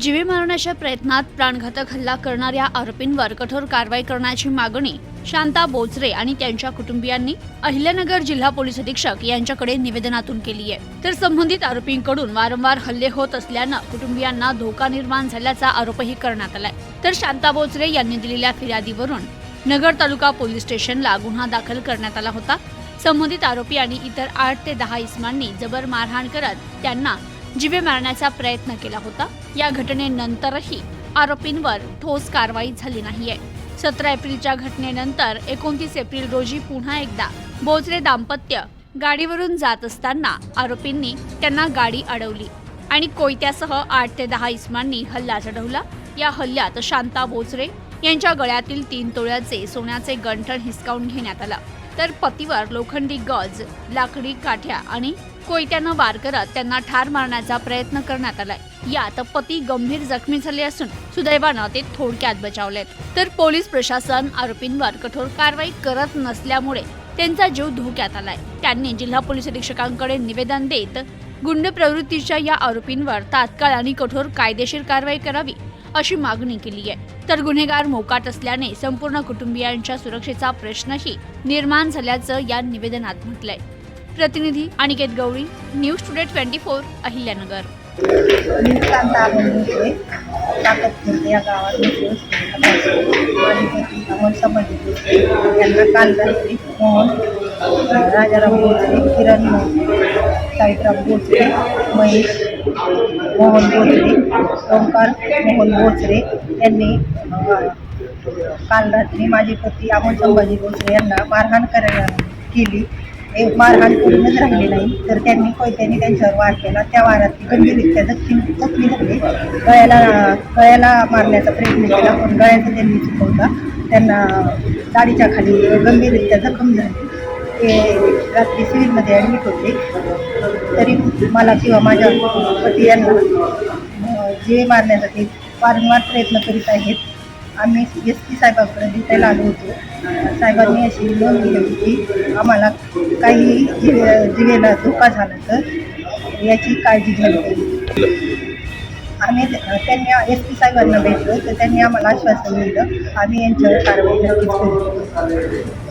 जीवे मारण्याच्या प्रयत्नात प्राणघातक हल्ला करणाऱ्या आरोपींवर कठोर कारवाई करण्याची मागणी शांता बोचरे आणि त्यांच्या कुटुंबियांनी अहिल्यानगर जिल्हा पोलीस अधीक्षक यांच्याकडे निवेदनातून केली आहे. तर संबंधित आरोपींकडून वारंवार हल्ले होत असल्यानं कुटुंबियांना धोका निर्माण झाल्याचा आरोपही करण्यात आलाय. तर शांता बोचरे यांनी दिलेल्या फिर्यादीवरून नगर तालुका पोलीस स्टेशनला गुन्हा दाखल करण्यात आला होता. संबंधित आरोपी आणि इतर आठ ते दहा इसमांनी जबर मारहाण करत त्यांना जीवे मारण्याचा प्रयत्न केला होता. या घटनेनंतरही आरोपींवर ठोस कारवाई झाली नाहीये. सतरा एप्रिलच्या घटनेनंतर एकोणतीस एप्रिल रोजी पुन्हा एकदा बोचरे दाम्पत्य गाडीवरून जात असताना आरोपींनी त्यांना गाडी अडवली आणि कोयत्यासह आठ ते दहा इसमांनी हल्ला चढवला. या हल्ल्यात शांता बोचरे यांच्या गळ्यातील तीन तोळ्याचे सोन्याचे गंठण हिसकावून घेण्यात आला. तर पतीवर लोखंडी गज लाकडी काठ्या आणि कोयत्यानं वार करत त्यांना ठार मारण्याचा प्रयत्न करण्यात आलाय. यात पती गंभीर जखमी झाले असून सुदैवानं ते थोडक्यात बचावलेत. तर पोलीस प्रशासन आरोपींवर कठोर कारवाई करत नसल्यामुळे त्यांचा जीव धोक्यात आलाय. त्यांनी जिल्हा पोलीस अधीक्षकांकडे निवेदन देत गुंड प्रवृत्तीच्या या आरोपींवर तात्काळ आणि कठोर कायदेशीर कारवाई करावी अशी मागणी केली आहे. तर गुन्हेगार मोकाट असल्याने संपूर्ण कुटुंबियांच्या सुरक्षेचा प्रश्नही निर्माण झाल्याचं या निवेदनात म्हटलंय. प्रतिनिधी Aniket Gawali news today twenty four Ahilyanagar. या गावात अमोल संबंधित यांना काल रात्री मोहन राजाराम बोचरे किरण मोहन महेश मोहन बोचरे ओंकार मोहन बोचरे यांनी काल रात्री माझे पती अमोल संभाजी बोचरे यांना मारहाण करायला केली. ते मारहाण करूनच राहिली नाही तर त्यांनी कोयत्याने त्यांच्यावर वार केला. त्या वारात गंभीररित्या जखमी जखमी झाले. गळ्याला गळ्याला मारण्याचा प्रयत्न केला पण गळ्याचा त्यांनी चुकवला. त्यांना दाढीच्या खाली गंभीररित्या जखम झाली. ते रात्री सिव्हिलमध्ये ॲडमिट होते. तरी मला किंवा माझ्या पती यांना जे मारण्यासाठी वारंवार प्रयत्न करीत आहेत. आम्ही एस पी साहेबांकडे भेटायला आलो होतो. साहेबांनी अशी नोंद दिली होती आम्हाला काही जीवे जीवेला धोका झाला तर याची काळजी घ्यावी आम्ही त्यांनी एस पी साहेबांना भेटलो तर त्यांनी आम्हाला आश्वासन दिलं. आम्ही यांच्यावर कारवाई नक्कीच करू.